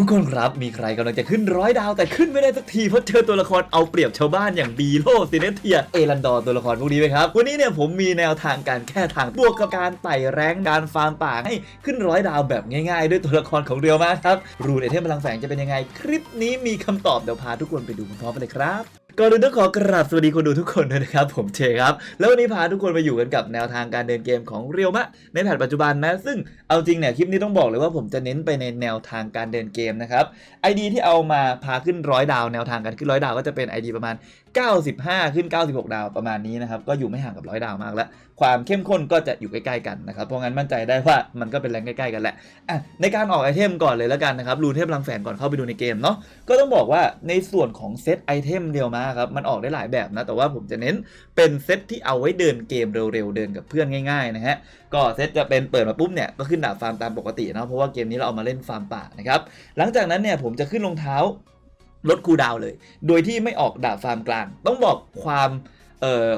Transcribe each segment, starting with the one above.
ทุกคนครับมีใครกำลังจะขึ้นร้อยดาวแต่ขึ้นไม่ได้สักทีเพราะเจอตัวละครเอาเปรียบชาวบ้านอย่างบีโลซินเนเทียเอรันดอร์ตัวละครพวกนี้ไหมครับ วันนี้เนี่ยผมมีแนวทางการแก้ทางบวกกับการไต่แรงการฟาร์มป่าให้ขึ้นร้อยดาวแบบง่ายๆ ด้วยตัวละครของเรียวมากครับรูนไอเทมพลังแฝงจะเป็นยังไง คลิปนี้มีคำตอบเดี๋ยวพาทุกคนไปดูพร้อมๆกันเลยครับ ก่อนอื่นต้องขอกราบสวัสดีคนดูทุกคนด้วยนะครับ ผมเชครับ แล้ววันนี้พาทุกคนมาอยู่กันกับแนวทางการเดินเกมของเรียวมะ ในแพทปัจจุบันนะ ซึ่งเอาจริงเนี่ยคลิปนี้ต้องบอกเลยว่าผมจะเน้นไปในแนวทางการเดินเกมนะครับ ID ที่เอามาพาขึ้นร้อยดาวแนวทางการขึ้นร้อยดาวก็จะเป็น ID ประมาณ 95 ขึ้น 96 ดาวประมาณนี้นะครับก็อยู่ไม่ห่างกับร้อยดาวมากแล้วความเข้มข้นก็จะอยู่ใกล้ๆกันนะครับเพราะงั้นมั่นใจได้ว่ามันก็เป็นแรงใกล้ๆกันแหละอะในการออกไอเทมก่อนเลยแล้วกันนะครับรูเทพพลังแฝงก่อนเข้าไปดูในเกมเนาะก็ต้องบอกว่าในส่วนของเซตไอเทมเดียวมาครับ มันออกได้หลายแบบนะ แต่ว่าผมจะเน้นเป็นเซตที่เอาไว้เดินเกมเร็วๆ เดินกับเพื่อนง่ายๆนะฮะ ก็เซตจะเป็นเปิดมาปุ๊บเนี่ยก็ขึ้นดาบฟาร์มตามปกตินะ เพราะว่าเกมนี้เราเอามาเล่นฟาร์มป่านะครับ หลังจากนั้นเนี่ยผมจะขึ้นรองเท้าลดคูดาวเลย โดยที่ไม่ออกดาบฟาร์มกลาง ต้องบอกความ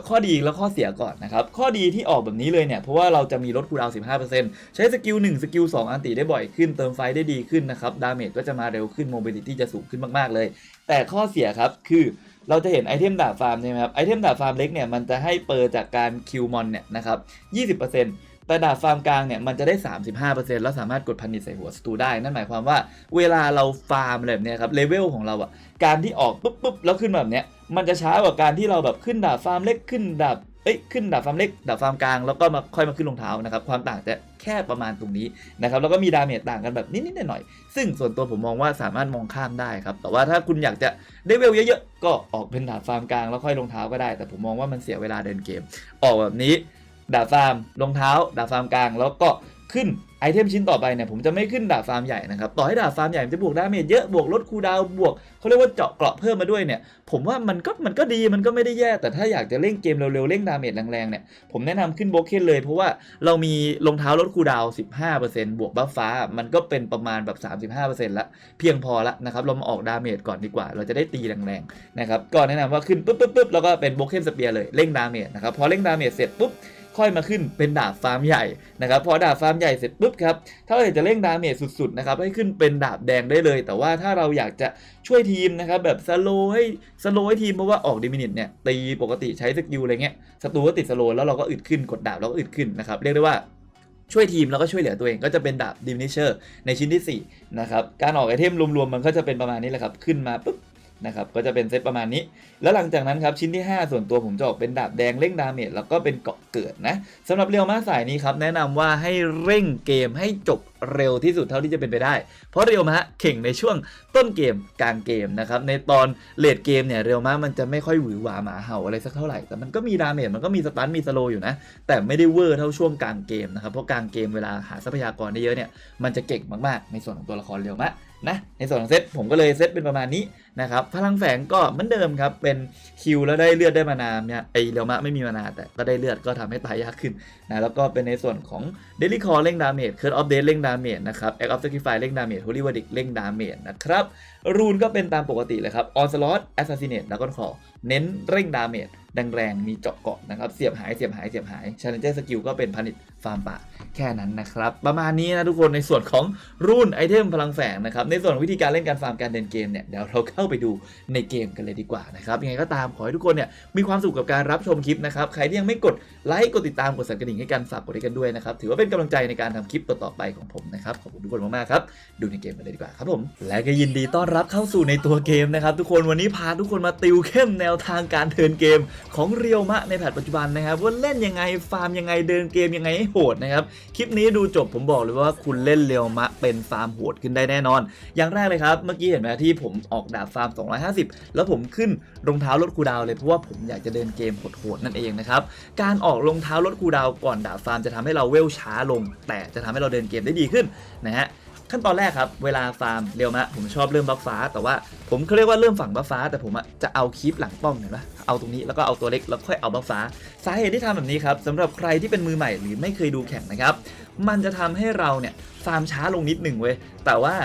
ข้อดีและข้อเสียก่อนนะครับ ข้อดีที่ออกแบบนี้เลยเนี่ย เพราะว่าเราจะมีลดคูดาว 15%ใช้สกิล 1 สกิล 2 อันติได้บ่อยขึ้น เติมไฟได้ดีขึ้นนะครับ ดาเมจก็จะมาเร็วขึ้นโมบิลิตี้จะสูงขึ้นมาก ๆ เลย แต่ข้อเสียครับคือ เราจะเห็นไอเทมดาบฟาร์มใช่ไหมครับไอเทมดาบฟาร์มเล็กเนี่ยมันจะให้เปอร์จากการคิวมอนเนี่ยนะครับ20%แต่ดาบฟาร์มกลางเนี่ยมันจะได้ 35%แล้วสามารถกดพันนิตใส่หัวศัตรูได้ นั่นหมายความว่าเวลาเราฟาร์มอะไรแบบเนี้ยครับเลเวลของเราอะการที่ออกปุ๊บปุ๊บแล้วขึ้นแบบเนี้ยมันจะช้ากว่าการที่เราแบบขึ้นดาบฟาร์มเล็กขึ้นดาบเอ้ยขึ้นดาบฟาร์มเล็กดาบฟาร์มกลางแล้วก็มาค่อยมาขึ้นรองเท้านะครับความต่างจะ แค่ประมาณตรงนี้นะครับแล้วก็มีดาเมจต่างกันแบบนิดๆหน่อยๆซึ่งส่วนตัวผมมองว่าสามารถมองข้ามได้ครับแต่ว่าถ้าคุณอยากจะได้เวลเยอะๆก็ออกเป็นดาบฟาร์มกลางแล้วค่อยลงเท้าก็ได้ แต่ผมมองว่ามันเสียเวลาเดินเกม ออกแบบนี้ดาบฟาร์มลงเท้า ดาบฟาร์มกลางแล้วก็ขึ้น ไอเทมชิ้นต่อไปเนี่ยผมจะไม่ขึ้นดาบฟาร์มใหญ่นะครับต่อให้ดาบฟาร์มใหญ่มันจะบวกดาเมจเยอะบวกลดคูดาวบวกเขาเรียกว่าเจาะเกราะเพิ่มมาด้วยเนี่ยผมว่ามันก็มันก็ดีมันก็ไม่ได้แย่แต่ถ้าอยากจะเล่นเกมเร็วๆเล่นดาเมจแรงๆเนี่ยผมแนะนำขึ้นโบเคนเลย เพราะว่าเรามีรองเท้าลดคูดาว 15%บวกบัฟฟ้า มันก็เป็นประมาณแบบ 35%ละเพียงพอละนะครับเรามาออกดาเมจก่อนดีกว่า เราจะได้ตีแรงๆนะครับก็แนะนำว่าขึ้นปุ๊บปุ๊บปุ๊บแล้วก็เป็นโบเคนสเปียร์เลยเร่งดาเมจนะครับพอเร่งดาเมจเสร็จปุ๊บ ค่อยมาขึ้นเป็นดาบฟาร์มใหญ่นะครับพอดาบฟาร์มใหญ่เสร็จปุ๊บครับถ้าเราอยากจะเร่งดาเมจสุดๆนะครับให้ขึ้นเป็นดาบแดงได้เลย แต่ว่าถ้าเราอยากจะช่วยทีมนะครับแบบสโลให้สโลให้ทีมเพราะว่าออกดิมินิตเนี่ยตีปกติใช้สกิลอะไรเงี้ยศัตรูก็ติดสโลแล้วเราก็อึดขึ้นกดดาบเราก็อึดขึ้นนะครับเรียกได้ว่าช่วยทีมแล้วก็ช่วยเหลือตัวเองก็จะเป็นดาบดิมินิเชอร์ในชิ้นที่สี่นะครับการออกไอเทมรวมๆมันก็จะเป็นประมาณนี้แหละครับขึ้นมาปุ๊บ นะครับก็จะเป็นเซตประมาณนี้ แล้วหลังจากนั้นครับชิ้นที่ 5 ส่วนตัวผมจะออกเป็นดาบแดงเร่งดาเมจแล้วก็เป็นเกาะเกิดนะสำหรับเรียวมาสายนี้ครับแนะนำว่าให้เร่งเกมให้จบเร็วที่สุดเท่าที่จะเป็นไปได้ เพราะเรียวมะเข่งในช่วงต้นเกมกลางเกมนะครับในตอนเลดเกมเนี่ยเรียวมะมันจะไม่ค่อยหวือหวาหมาเห่าอะไรสักเท่าไหร่ แต่มันก็มีดาเมจมันก็มีสตันมีสโลอยู่นะ แต่ไม่ได้เวอร์เท่าช่วงกลางเกมนะครับเพราะกลางเกมเวลาหาทรัพยากรได้เยอะเนี่ยมันจะเก่งมากๆ ในส่วนของตัวละครเรียวมะ นะในส่วนของเซตผมก็เลยเซตเป็นประมาณนี้นะครับพลังแฝงก็เหมือนเดิมครับเป็นคิวแล้วได้เลือดได้มานาเนี่ยไอเรียวมะไม่มีมานาแต่ก็ได้เลือดก็ทำให้ตายยากขึ้นนะแล้วก็เป็นในส่วนของเดลิคอเร่งดาเมจเคิร์ดออฟเดตเร่งดาเมจนะครับแอคออฟสกิฟายเร่งดาเมจโฮลิวดิกเร่งดาเมจนะครับรูนก็เป็นตามปกติเลยครับออนสลอตแอสซัสซิเนตแล้วก็คอเน้นเร่งดาเมจ แรงๆ มีเจาะเกาะนะครับ เสียบหายเสียบหายเสียบหายชาเลนเจอร์สกิลก็เป็นพานิชฟาร์มป่าแค่นั้นนะครับ ประมาณนี้นะทุกคนในส่วนของรุ่นไอเทมพลังแฝงนะครับ ในส่วนวิธีการเล่นการฟาร์มการเดินเกมเนี่ยเดี๋ยวเราเข้าไปดูในเกมกันเลยดีกว่านะครับยังไงก็ตามขอให้ทุกคนเนี่ยมีความสุขกับการรับชมคลิปนะครับใครที่ยังไม่กดไลค์กดติดตามกดสั่นกระดิ่งให้กันฝากกดให้กันด้วยนะครับถือว่าเป็นกำลังใจในการทำคลิปต่อๆไปของผมนะครับขอบคุณทุกคนมากๆครับดูในเกมกันเลยดีกว่าครับผมและก็ยินดีต้อนรับเข้าสู่ในตัวเกมนะครับทุกคนวันนี้พาทุกคนมาติวเข้มแนวทางการเดินเกมของเรียวมะในแพทปัจจุบันนะครับว่าเล่นยังไงฟาร์มยังไงเดินเกมยังไงให้โหดนะครับคลิปนี้ดูจบผมบอกเลยว่าคุณเล่นเรียวมะเป็นฟาร์มโหดขึ้นได้แน่นอน อย่างแรกเลยครับเมื่อกี้เห็นไหมที่ผมออกดาบฟาร์ม 250 แล้วผมขึ้นรองเท้าลดคูดาวเลยเพราะว่าผมอยากจะเดินเกมโหดๆนั่นเองนะครับการออกรองเท้าลดคูดาวก่อนดาบฟาร์มจะทำให้เราเวลช้าลง แต่จะทำให้เราเดินเกมได้ดีขึ้นนะฮะ ขั้นตอนแรกครับ เวลาฟาร์มเร็วมะผมชอบเริ่มบัฟฟ้า แต่ว่าผมเขาเรียกว่าเริ่มฝั่งบัฟฟ้า แต่ผมจะเอาคีปหลังป้อมเห็นปะเอาตรงนี้แล้วก็เอาตัวเล็กแล้วค่อยเอาบัฟฟ้า สาเหตุที่ทำแบบนี้ครับสำหรับใครที่เป็นมือใหม่หรือไม่เคยดูแข่งนะครับ มันจะทำให้เราเนี่ยฟาร์มช้าลงนิดหนึ่งเว้ยแต่ว่า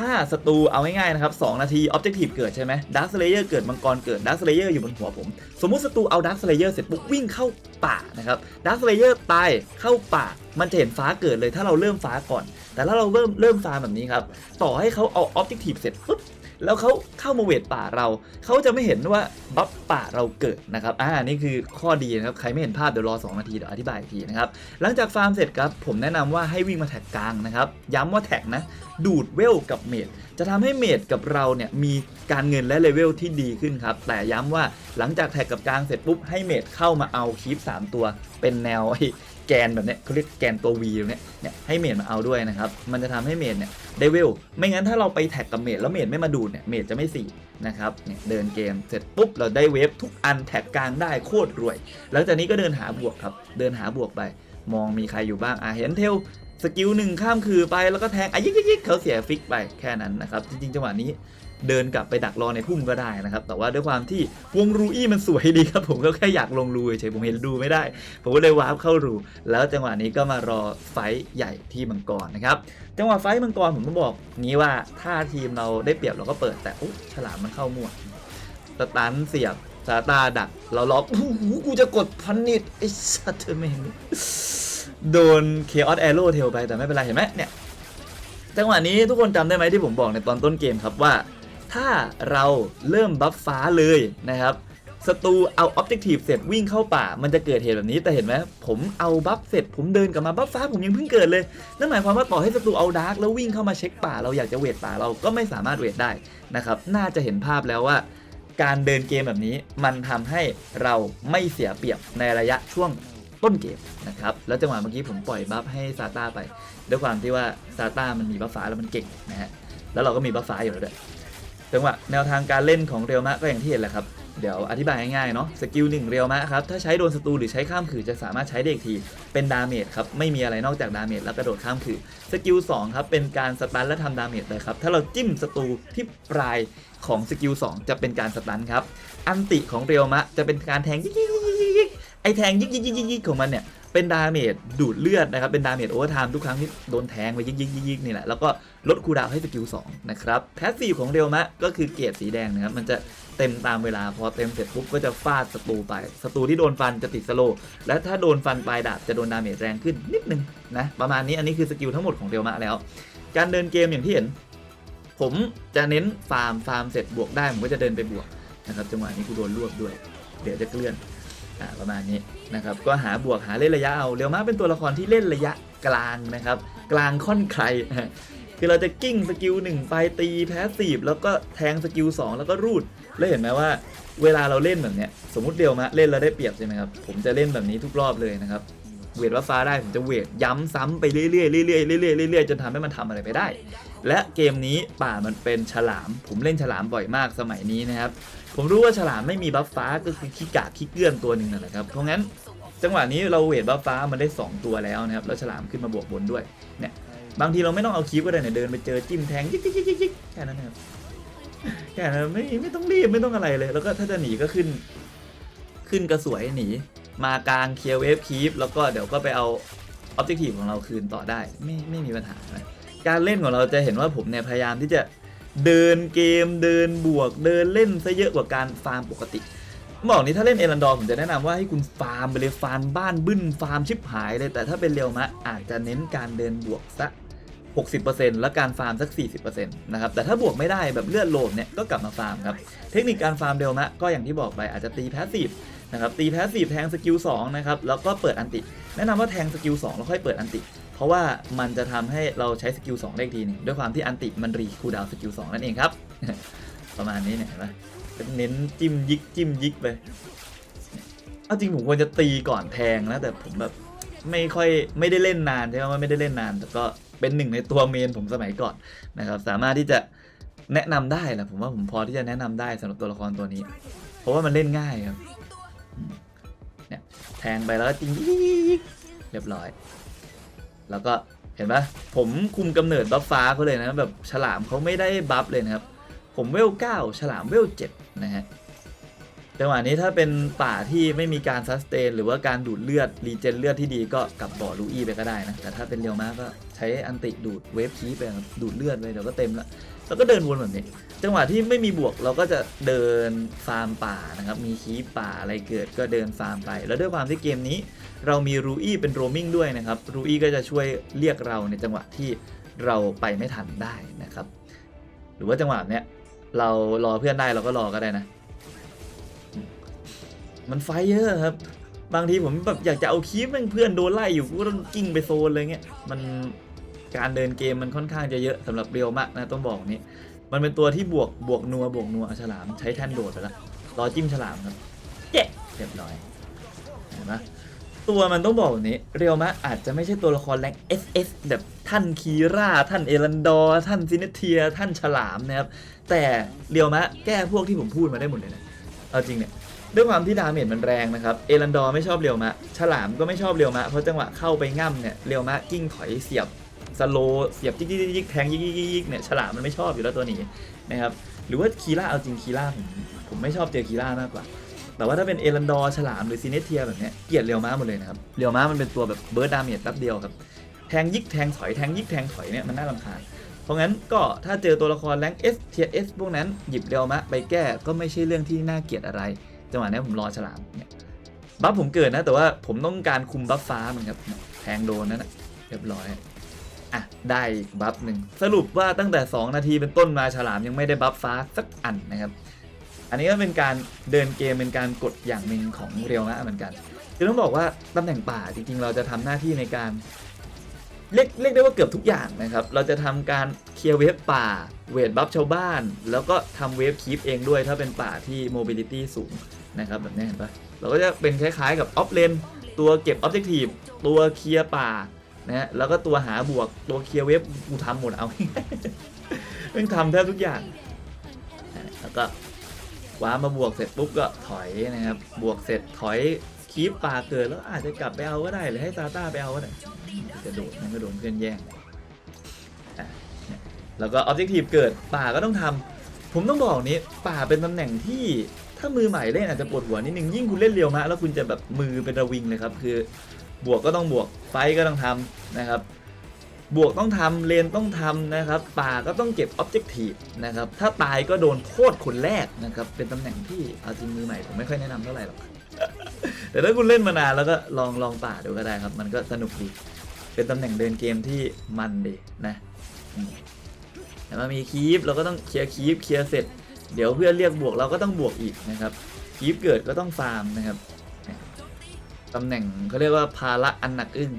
ถ้าศัตรูเอาง่ายๆนะครับ2นาทีออบเจกตีฟเกิดใช่ไหมดักสเลเยอร์เกิดมังกรเกิดดักสเลเยอร์อยู่บนหัวผม สมมุติศัตรูเอาดักสเลเยอร์เสร็จปุ๊บวิ่งเข้าป่านะครับดักสเลเยอร์ตายเข้าป่ามันจะเห็นฟ้าเกิดเลยถ้าเราเริ่มฟ้าก่อน แต่ถ้าเราเริ่มเริ่มฟาร์มแบบนี้ครับ ต่อให้เขาเอาออบเจกตีฟเสร็จปุ๊บแล้วเขาเข้ามาเวทป่าเรา เขาจะไม่เห็นว่าบัฟป่าเราเกิดนะครับ อ่า นี่คือข้อดีนะครับ ใครไม่เห็นภาพเดี๋ยวรอ 2 นาทีเดี๋ยวอธิบายอีกทีนะครับ หลังจากฟาร์มเสร็จครับ ผมแนะนำว่าให้วิ่งมาแท็กกลางนะครับ ย้ำว่าแท็กนะ ดูดเวลกับเมด จะทำให้เมดกับเราเนี่ยมีการเงินและเลเวลที่ดีขึ้นครับ แต่ย้ำว่าหลังจากแท็กกับกลางเสร็จปุ๊บให้เมดเข้ามาเอาคีป3ตัว เป็นแนวไอ แกนแบบเนี้ยเขาเรียกแกนตัว V ตรงเนี้ยเนี่ยให้เมดมาเอาด้วยนะครับ มันจะทำให้เมดเนี่ยได้เวลไม่งั้นถ้าเราไปแท็กกับเมดแล้วเมดไม่มาดูดเนี่ยเมดจะไม่สี่นะครับเนี่ยเดินเกมเสร็จปุ๊บเราได้เวฟทุกอันแท็กกลางได้โคตรรวย หลังจากนี้ก็เดินหาบวกครับ เดินหาบวกไป มองมีใครอยู่บ้างอะเห็นเทลสกิลหนึ่งข้ามคือไปแล้วก็แทงอะยิกยิกยิกเขาเสียฟิกไปแค่นั้นนะครับจริงๆจังหวะนี้ เดินกลับไปดักรอในพุ่มก็ได้นะครับ แต่ว่าด้วยความที่วงรูอี้มันสวยดีครับ ผมก็แค่อยากลงรูเฉยๆผมเห็นรูไม่ได้ ผมก็เลยวาร์ปเข้ารู แล้วจังหวะนี้ก็มารอไฟใหญ่ที่มังกรนะครับ จังหวะไฟมังกรผมต้องบอกงี้ว่าถ้าทีมเราได้เปรียบเราก็เปิดแต่อุ๊ฉลามมันเข้ามั่วสตันเสียบซาตาดัก เราล็อกโอ้โหกูจะกดพันนิดไอ้สัตว์เธอไม่เห็นโดนเคออสแอโร่เทลไปแต่ไม่เป็นไรเห็นไหมเนี่ยจังหวะนี้ทุกคนจำได้ไหมที่ผมบอกในตอนต้นเกมครับว่า ถ้าเราเริ่มบัฟฟ้าเลยนะครับศัตรูเอาออบเจกตีฟเสร็จวิ่งเข้าป่า มันจะเกิดเหตุแบบนี้แต่เห็นไหมผมเอาบัฟเสร็จ ผมเดินกลับมาบัฟฟ้าผมยังเพิ่งเกิดเลยนั่นหมายความว่าต่อให้ศัตรูเอาดาร์กแล้ววิ่งเข้ามาเช็คป่า เราอยากจะเวทป่าเราก็ไม่สามารถเวทได้นะครับน่าจะเห็นภาพแล้วว่า การเดินเกมแบบนี้มันทำให้เราไม่เสียเปรียบในระยะช่วงต้นเกมนะครับแล้วจังหวะเมื่อกี้ผมปล่อยบัฟให้ซาต้าไป ด้วยความที่ว่าซาต้ามันมีบัฟฟ้าแล้วมันเก่งนะฮะแล้วเราก็มีบัฟฟ้าอยู่แล้วด้วย จังหวะแนวทางการเล่นของเรียวมะก็อย่างที่เห็นแหละครับเดี๋ยวอธิบายง่ายๆเนาะสกิลหนึ่งเรียวมะครับถ้าใช้โดนศัตรูหรือใช้ข้ามขื่อจะสามารถใช้ได้อีกทีเป็นดาเมจครับไม่มีอะไรนอกจากดาเมจแล้วกระโดดข้ามขื่อสกิล2ครับเป็นการสตันและทำดาเมจเลยครับถ้าเราจิ้มศัตรูที่ปลายของสกิล2จะเป็นการสตันครับอันติของเรียวมะจะเป็นการแทงยิกยิกยิกยิกยิกไอแทงยิกยิกยิกยิกยิกของมันเนี่ย เป็นดาเมจดูดเลือดนะครับ เป็นดาเมจโอเวอร์ไทม์ทุกครั้งที่โดนแทงไปยิกยิกยิกยิกนี่แหละ แล้วก็ลดคูดาวให้สกิล2นะครับ แพสซีฟของเรียวมะก็คือเกรดสีแดงนะครับ มันจะเต็มตามเวลา พอเต็มเสร็จปุ๊บก็จะฟาดศัตรูไป ศัตรูที่โดนฟันจะติดสโลว์และถ้าโดนฟันปลายดาบจะโดนดาเมจแรงขึ้นนิดนึงนะ ประมาณนี้ อันนี้คือสกิลทั้งหมดของเรียวมะแล้ว การเดินเกมอย่างที่เห็น ผมจะเน้นฟาร์ม ฟาร์มเสร็จบวกได้ ผมก็จะเดินไปบวกนะครับ จังหวะนี้กูโดนรวบด้วย เดี๋ยวจะเคลื่อน อ่าประมาณนี้นะครับก็หาบวกหาเล่นระยะเอาเรียวมาเป็นตัวละครที่เล่นระยะกลางนะครับ กลางค่อนใครคือเราจะกิ้งสกิลหนึ่งไปตีแพสซีฟแล้วก็แทงสกิล2แล้วก็รูด แล้วเห็นไหมว่าเวลาเราเล่นแบบเนี้ยสมมติเดียวมาเล่นแล้วได้เปรียบใช่ไหมครับผมจะเล่นแบบนี้ทุกรอบเลยนะครับ เวทว่าฟ้าได้ผมจะเวทย้ำซ้ำไปเรื่อยๆเรื่อยๆเรื่อยๆเรื่อยๆจนทำให้มันทำอะไรไปได้ และเกมนี้ป่ามันเป็นฉลาม ผมเล่นฉลามบ่อยมากสมัยนี้นะครับ ผมรู้ว่าฉลามไม่มีบัฟฟ้าก็คือขี้กากขี้เกื้อนตัวหนึ่งนั่นแหละครับเพราะงั้นจังหวะนี้เราเวทบัฟฟ้ามันได้ 2 ตัวแล้วนะครับแล้วฉลามขึ้นมาบวกบนด้วยเนี่ยบางทีเราไม่ต้องเอาคีบก็ได้เนี่ยเดินไปเจอจิ้มแทงยิกยิกยิกยิกยิกแค่นั้นครับแค่นั้นไม่ไม่ต้องรีบไม่ต้องอะไรเลย แล้วก็ถ้าจะหนีก็ขึ้น ขึ้นกระสวยหนี มากลางเคลียร์เวฟคีปแล้วก็เดี๋ยวก็ไปเอาออบเจกตีฟของเราคืนต่อได้ไม่ไม่มีปัญหาอะการเล่นของเราจะเห็นว่าผมเนี่ยพยายามที่จะเดินเกมเดินบวกเดินเล่นซะเยอะกว่าการฟาร์มปกติบอกนี้ถ้าเล่นเอรันดอร์ผมจะแนะนำว่าให้คุณฟาร์มไปเลยฟาร์มบ้านบึ้นฟาร์มชิบหายเลยแต่ถ้าเป็นเรียวมะอาจจะเน้นการเดินบวกสัก60%แล้วการฟาร์มสัก 40%นะครับ แต่ถ้าบวกไม่ได้แบบเลือดโลมเนี่ยก็กลับมาฟาร์มครับ เทคนิคการฟาร์มเร็วมะก็อย่างที่บอกไปอาจจะตีแพสซีฟ นะครับตีแพสซีฟแทงสกิล2นะครับแล้วก็เปิดอันติ แนะนำว่าแทงสกิล2แล้วค่อยเปิดอันติ เพราะว่ามันจะทำให้เราใช้สกิล2ได้ทีหนึงด้วยความที่อันติมันรีคูดาวสกิล2นั่นเองครับ ประมาณนี้เนี่ยเห็นไหมเน้นจิ้มยิกจิ้มยิกไปเอาจริงผมควรจะตีก่อนแทงนะแต่ผมแบบไม่ค่อยไม่ได้เล่นนานใช่ไหมว่าไม่ได้เล่นนานแต่ก็เป็นหนึ่งในตัวเมนผมสมัยก่อนนะครับ สามารถที่จะแนะนำได้แหละผมว่าผมพอที่จะแนะนำได้สำหรับตัวละครตัวนี้ เพราะว่ามันเล่นง่ายครับ ทงไปแล้วก็จริงเรียบร้อย แล้วก็เห็นปะผมคุมกำเนิดบัฟฟ้าเขาเลยนะแบบฉลามเขาไม่ได้บัฟเลยนะครับ ผมเวล9ฉลามเวล7นะฮะจังหวะนี้ถ้าเป็นป่าที่ไม่มีการซัสเตนหรือว่าการดูดเลือดรีเจนเลือดที่ดีก็กลับบ่อลูอี้ไปก็ได้นะ แต่ถ้าเป็นเรียวมากก็ใช้อันติดูดเวฟคีไปดูดเลือดไปเดี๋ยวก็เต็มละ แล้วก็เดินวนแบบนี้จังหวะที่ไม่มีบวกเราก็จะเดินฟาร์มป่านะครับ มีคีป่าอะไรเกิดก็เดินฟาร์มไป แล้วด้วยความที่เกมนี้ เรามีรูอี้เป็นโรมิงด้วยนะครับรูอี้ก็จะช่วยเรียกเราในจังหวะที่เราไปไม่ทันได้นะครับ หรือว่าจังหวะเนี้ยเรารอเพื่อนได้เราก็รอก็ได้นะ มันไฟเยอะครับ บางทีผมแบบอยากจะเอาคีปแม่งเพื่อนโดนไล่อยู่ก็ต้องกิ้งไปโซนเลยเงี้ยมัน การเดินเกมมันค่อนข้างจะเยอะสำหรับเรียวมากนะต้องบอกนี้ มันเป็นตัวที่บวกบวกนัวบวกนัวเอาฉลามใช้แท่นโดดไปแล้วรอจิ้มฉลามครับเจ๊เรียบร้อยเห็นไหมตัวมันต้องบอกแบบนี้เรียวมะอาจจะไม่ใช่ตัวละครแรง SS แบบท่านคีราท่านเอรันดอร์ท่านซินเนเทีย ท่านฉลามนะครับ แต่เรียวมะแก้พวกที่ผมพูดมาได้หมดเลยนะเอาจริงเนี่ยด้วยความที่ดาเมจมันแรงนะครับเอรันดอร์ไม่ชอบเรียวมะ ฉลามก็ไม่ชอบเรียวมะ เพราะจังหวะเข้าไปง่ำเนี่ยเรียวมะกิ้งถอยเสียบ สโลเสียบยิกยิกยิกยิกแทงยิกยิกยิกยิกเนี่ยฉลามมันไม่ชอบอยู่แล้วตัวนี้นะครับหรือว่าคีล่าเอาจริงคีล่าผมผมไม่ชอบเจอคีล่ามากกว่า แต่ว่าถ้าเป็นเอรันดอร์ฉลามหรือซีเนเทียแบบเนี้ยเกลียดเรียวมะหมดเลยนะครับเรียวมะมันเป็นตัวแบบเบิร์ดดาเมจแป๊บเดียวครับแทงยิกแทงถอยแทงยิกแทงถอยเนี่ยมันน่ารำคาญเพราะงั้นก็ถ้าเจอตัวละครแรง S เทีย S พวกนั้นหยิบเรียวมะไปแก้ก็ไม่ใช่เรื่องที่น่าเกลียดอะไร จังหวะนี้ผมรอฉลามเนี่ยบัฟผมเกิดนะ แต่ว่าผมต้องการคุมบัฟฟ้ามันครับแทงโดนนั่นนะเรียบร้อย อะได้อีกบัฟหนึ่งสรุปว่าตั้งแต่ 2 นาทีเป็นต้นมาฉลามยังไม่ได้บัฟฟ้าสักอันนะครับ อันนี้ก็เป็นการเดินเกมเป็นการกดอย่างหนึ่งของเรียวนะเหมือนกันคือต้องบอกว่าตำแหน่งป่าจริงๆ เราจะทำหน้าที่ในการเรียกเรียกได้ว่าเกือบทุกอย่างนะครับ เราจะทำการเคลียร์เวฟป่า เวทบัฟชาวบ้าน แล้วก็ทำเวฟคีปเองด้วยถ้าเป็นป่าที่โมบิลิตี้สูงนะครับแบบนี้เห็นปะเราก็จะเป็นคล้ายๆกับออฟเลนตัวเก็บออบเจกตีฟตัวเคลียร์ป่า นะฮะแล้วก็ตัวหาบวกตัวเคลียร์เวฟกูทำหมดเอาเพิ่งทำแทบทุกอย่าง แล้วก็ว้ามาบวกเสร็จปุ๊บก็ถอยนะครับ บวกเสร็จถอยคีปป่าเกิดแล้วอาจจะกลับไปเอาก็ได้หรือให้ซาต้าไปเอาก็ได้จะโดดมันก็โดนเพื่อนแย่งแล้วก็ออบเจกตีฟเกิดป่าก็ต้องทำผมต้องบอกนี้ป่าเป็นตำแหน่งที่ถ้ามือใหม่เล่นอาจจะปวดหัวนิดนึงยิ่งคุณเล่นเรียวมะแล้วคุณจะแบบมือเป็นระวิงเลยครับ คือ บวกก็ต้องบวกไฟก็ต้องทำนะครับ บวกต้องทำเลนต้องทำนะครับ ป่าก็ต้องเก็บออบเจกตีฟนะครับ ถ้าตายก็โดนโทษคนแรกนะครับ เป็นตำแหน่งที่เอาจริงมือใหม่ผมไม่ค่อยแนะนำเท่าไหร่หรอกแต่ถ้าคุณเล่นมานานแล้วก็ลองลองป่าดูก็ได้ครับ มันก็สนุกดี เป็นตำแหน่งเดินเกมที่มันดีนะแต่ว่ามีคีปเราก็ต้องเคลียร์คีปเคลียร์เสร็จ เดี๋ยวเพื่อนเรียกบวกเราก็ต้องบวกอีกนะครับคีปเกิดก็ต้องฟาร์มนะครับ ตำแหน่งเขาเรียกว่าภาระอันหนักอึ้ง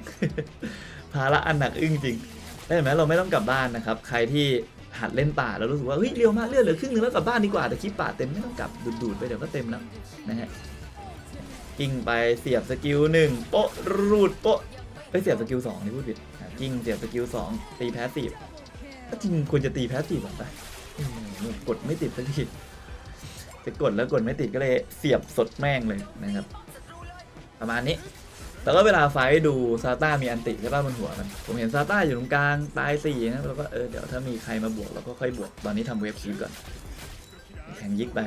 ภาระอันหนักอึ้งจริงได้เห็นไหมเราไม่ต้องกลับบ้านนะครับ ใครที่หัดเล่นป่าแล้วรู้สึกว่าเฮ้ยเร็วมากเลือดเหลือครึ่งนึงแล้วกลับบ้านดีกว่าแต่คีปป่าเต็มไม่ต้องกลับดูดๆไปเดี๋ยวก็เต็มแล้วนะฮะกิ้งไปเสียบสกิลหนึ่งโปะรูดโปะไปเสียบสกิลสองนี่พูดผิดกิ้งเสียบสกิลสองตีแพสซีฟถ้าจริงควรจะตีแพสซีฟก่อนไปกดไม่ติดสักทีจะกดแล้วกดไม่ติดก็เลยเสียบสดแม่งเลยนะครับ ประมาณนี้ แล้วก็เวลาไฟดูซาต้ามีอันติใช่ป่ะบนหัวมัน ผมเห็นซาต้าอยู่ตรงกลางตายสี่นะแล้วก็เออเดี๋ยวถ้ามีใครมาบวกเราก็ค่อยบวก ตอนนี้ทำเวฟคีก่อน แข่งยิกไป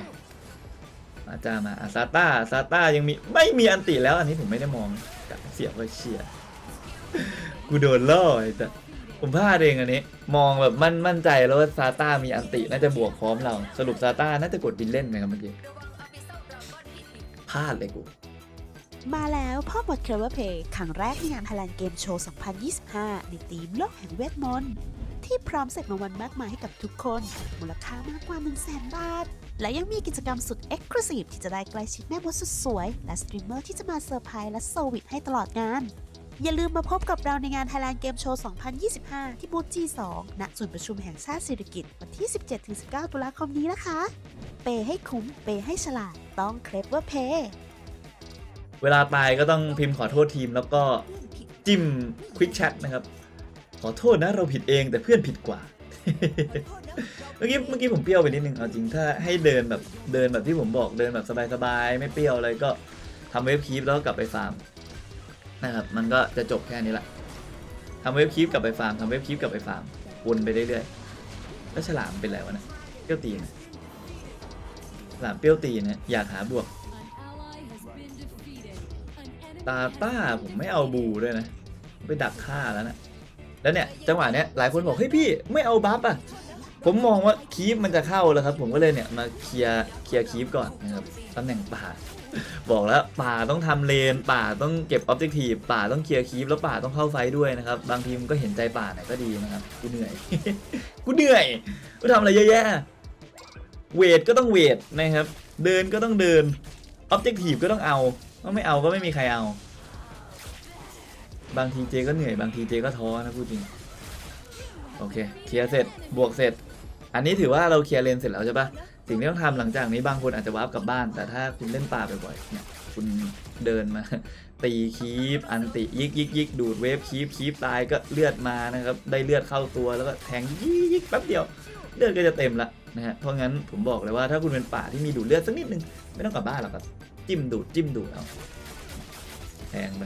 มาจ้ามาอะซาต้าซาต้ายังมีไม่มีอันติแล้วอันนี้ผมไม่ได้มองกะเสียบไว้เชียร์กูโดนล่อไอ้แต่ผมพลาดเองอันนี้ มองแบบมั่นมั่นใจแล้วว่าซาต้ามีอันติน่าจะบวกพร้อมเรา สรุปซาต้าน่าจะกดบินเล่นไหมครับเมื่อกี้พลาดเลยกู มาแล้วพ่อหมดเคลเวอร์เพย์ครั้งแรกในงาน Thailand Game Show 2025 ในธีมโลกแห่งเวทมนต์ที่พร้อมเสร็จมาวันมากมายให้กับทุกคน มูลค่ามากกว่า 1 0 0 0 0 0 บาท และยังมีกิจกรรมสุด Exclusive ที่จะได้ใกล้ชิดแม่มดสุดสวย และสตรีมเมอร์ที่จะมาเซอร์ไพรส์และเซอร์วิสให้ตลอดงาน อย่าลืมมาพบกับเราในงาน Thailand Game Show 2025 ที่บูธ G2 ณศูนย์ประชุมแห่งชาติสิริกิติ์วันที่ 17-19 ตุลาคมนี้นะคะ เปย์ให้คุ้ม เปย์ให้ฉลาด ต้องเคล เวลาตายก็ต้องพิมพ์ขอโทษทีม แล้วก็จิ้มควิกแชทนะครับ ขอโทษนะเราผิดเองแต่เพื่อนผิดกว่า เมื่อกี้เมื่อกี้ผมเปรี้ยวไปนิดนึงเอาจริงถ้าให้เดินแบบเดินแบบที่ผมบอกเดินแบบสบายๆไม่เปรี้ยวอะไรก็ทำเวฟคีปแล้วก็กลับไปฟาร์มนะครับมันก็จะจบแค่นี้แหละทำเวฟคีปกลับไปฟาร์มทำเวฟคีปกลับไปฟาร์มวนไปเรื่อยๆแล้วฉลามเป็นไรวะนะเปรี้ยวตีนะฉลามเปรี้ยวตีนะอยากหาบวก ตาต้าผมไม่เอาบูด้วยนะ ไปดักฆ่าแล้วนะแล้วเนี่ยจังหวะเนี้ยหลายคนบอกเฮ้ยพี่ไม่เอาบัฟอะผมมองว่าคีฟมันจะเข้าแล้วครับ ผมก็เลยเนี่ยมาเคลียร์เคลียร์คีฟก่อนนะครับตำแหน่งป่า บอกแล้วป่าต้องทำเลน ป่าต้องเก็บออบเจกตีฟป่าต้องเคลียร์คีปแล้วป่าต้องเข้าไฟด้วยนะครับ บางทีมันก็เห็นใจป่าหน่อยก็ดีนะครับกูเหนื่อยกูเหนื่อยกูทำอะไรเยอะแยะเวทก็ต้องเวทนะครับ เดินก็ต้องเดินออบเจกตีฟก็ต้องเอา ถ้าไม่เอาก็ไม่มีใครเอา บางทีเจก็เหนื่อยบางทีเจก็ท้อนะพูดจริง โอเค เคลียร์เสร็จ บวกเสร็จ อันนี้ถือว่าเราเคลียร์เลนเสร็จแล้วใช่ปะสิ่งที่ต้องทำหลังจากนี้บางคนอาจจะวาร์ปกลับบ้าน แต่ถ้าคุณเล่นป่าบ่อยๆเนี่ย คุณเดินมา ตีคีปอันติยิกยิกยิกดูดเวฟคีปคีปตายก็เลือดมานะครับ ได้เลือดเข้าตัวแล้วก็แทงยิกยิกแป๊บเดียว เลือดก็จะเต็มละนะฮะ เพราะงั้นผมบอกเลยว่าถ้าคุณเป็นป่าที่มีดูดเลือดสักนิดนึงไม่ต้องกลับบ้านหรอกครับ จิ้มดูดจิ้มดูดเอาแทงไป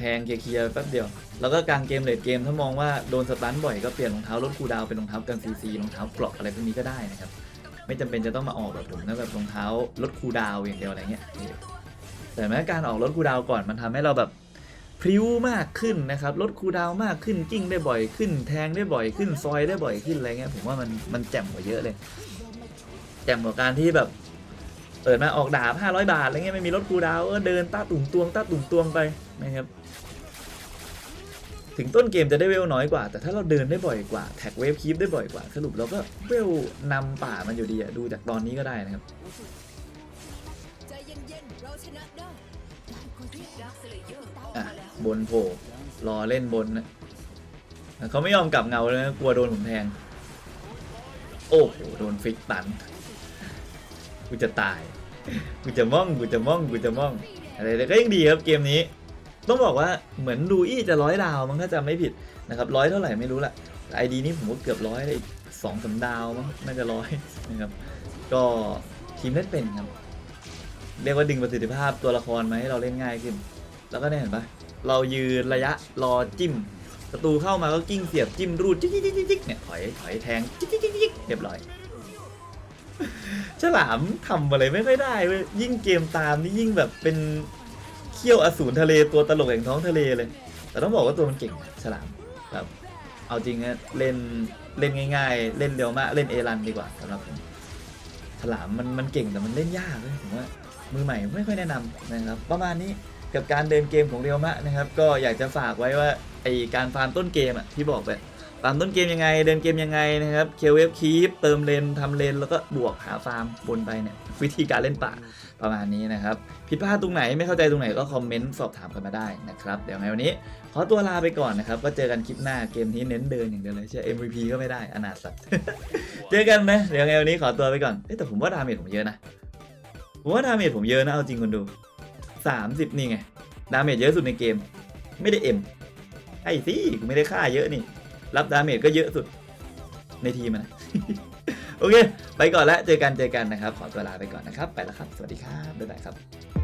แทงเคลียร์แป๊บเดียว แล้วก็กลางเกมเลดเกมถ้ามองว่าโดนสตันบ่อยก็เปลี่ยนรองเท้าลดคูดาวเป็นรองเท้ากันซีซีรองเท้าเกราะอะไรพวกนี้ก็ได้นะครับ ไม่จำเป็นจะต้องมาออกแบบผมนะแบบรองเท้าลดคูดาวอย่างเดียวอะไรเงี้ยแต่แม้การออกลดคูดาวก่อนมันทำให้เราแบบพริ้วมากขึ้นนะครับลดคูดาวมากขึ้นกิ้งได้บ่อยขึ้น แทงได้บ่อยขึ้นซอยได้บ่อยขึ้นอะไรเงี้ยผมว่ามันมันแจ่มกว่าเยอะเลย แจ่มกว่าการที่แบบ เปิดมาออกดาบ500 บาทอะไรเงี้ยไม่มีลดคูดาวเดินต้าตุ่มตวงต้าตุ่มตวงไปนะครับถึงต้นเกมจะได้เวลน้อยกว่า แต่ถ้าเราเดินได้บ่อยกว่าแท็กเวฟคีปได้บ่อยกว่า สรุปเราก็เวลนำป่ามันอยู่ดีอะดูจากตอนนี้ก็ได้นะครับอะบนโผล่รอเล่นบนนะเขาไม่ยอมกลับเงาเลยนะกลัวโดนผมแทง โอ้โหโดนฟิกตัน กูจะตาย กูจะม่อง กูจะม่อง กูจะม่อง อะไรแต่ก็ยังดีครับเกมนี้ ต้องบอกว่าเหมือนลูอี้จะร้อยดาวมั้งถ้าจำไม่ผิดนะครับร้อยเท่าไหร่ไม่รู้แหละไอดีนี้ผมก็เกือบร้อยเลยอีกสองสามดาวมั้งน่าจะร้อยนะครับ ก็ทีมเล่นเป็นครับ เรียกว่าดึงประสิทธิภาพตัวละครมาให้เราเล่นง่ายขึ้น แล้วก็เนี่ยเห็นปะเรายืนระยะรอจิ้มประตูเข้ามาก็กิ้งเสียบจิ้มรูดจิ๊กจิ๊กจิ๊กเนี่ยถอยถอยแทงจิ๊กจิ๊กจิ๊กเรียบร้อย ฉลามทำอะไรไม่ค่อยได้เว้ยยิ่งเกมตามนี่ยิ่งแบบเป็นเขี้ยวอสูรทะเลตัวตลกแห่งท้องทะเลเลย แต่ต้องบอกว่าตัวมันเก่งนะฉลามแบบเอาจริงนะเล่นเล่นง่าย ๆ เล่นเร็วมากเล่นเอรันดีกว่าสำหรับผมฉลามมันมันเก่งแต่มันเล่นยากเลยผมว่ามือใหม่ไม่ค่อยแนะนำนะครับ ประมาณนี้กับการเดินเกมของเรียวมะนะครับ ก็อยากจะฝากไว้ว่าไอการฟาร์มต้นเกมอะที่บอกไป ฟามต้นเกมยังไงเดินเกมยังไงนะครับเคเวฟคีปเติมเลนทำเลนแล้วก็บวกหาฟาร์มบนไปเนี่ยวิธีการเล่นป่าประมาณนี้นะครับผิดพลาดตรงไหนไม่เข้าใจตรงไหนก็คอมเมนต์สอบถามกันมาได้นะครับเดี๋ยวไงวันนี้ ขอตัวลาไปก่อนนะครับก็เจอกันคลิปหน้าเกมนี้เน้นเดินอย่างเดียวเลยเชื่อ MVP ก็ไม่ได้อนาถสัตว์เจอกันนะเดี๋ยวไงวันนี้ขอตัวไปก่อนแต่ผมว่าดาเมจผมเยอะนะผมว่าดาเมจผมเยอะนะเอาจริงคนดู 30 นี่ไงดาเมจเยอะสุดในเกม ไม่ได้เอ็มไอ้สิกูไม่ได้ค่าเยอะนี่ รับดาเมจก็เยอะสุดในทีมนะโอเค ไปก่อนแล้วเจอกันเจอกันนะครับ ขอตัวลาไปก่อนนะครับ ไปแล้วครับ สวัสดีครับบ๊ายบายครับ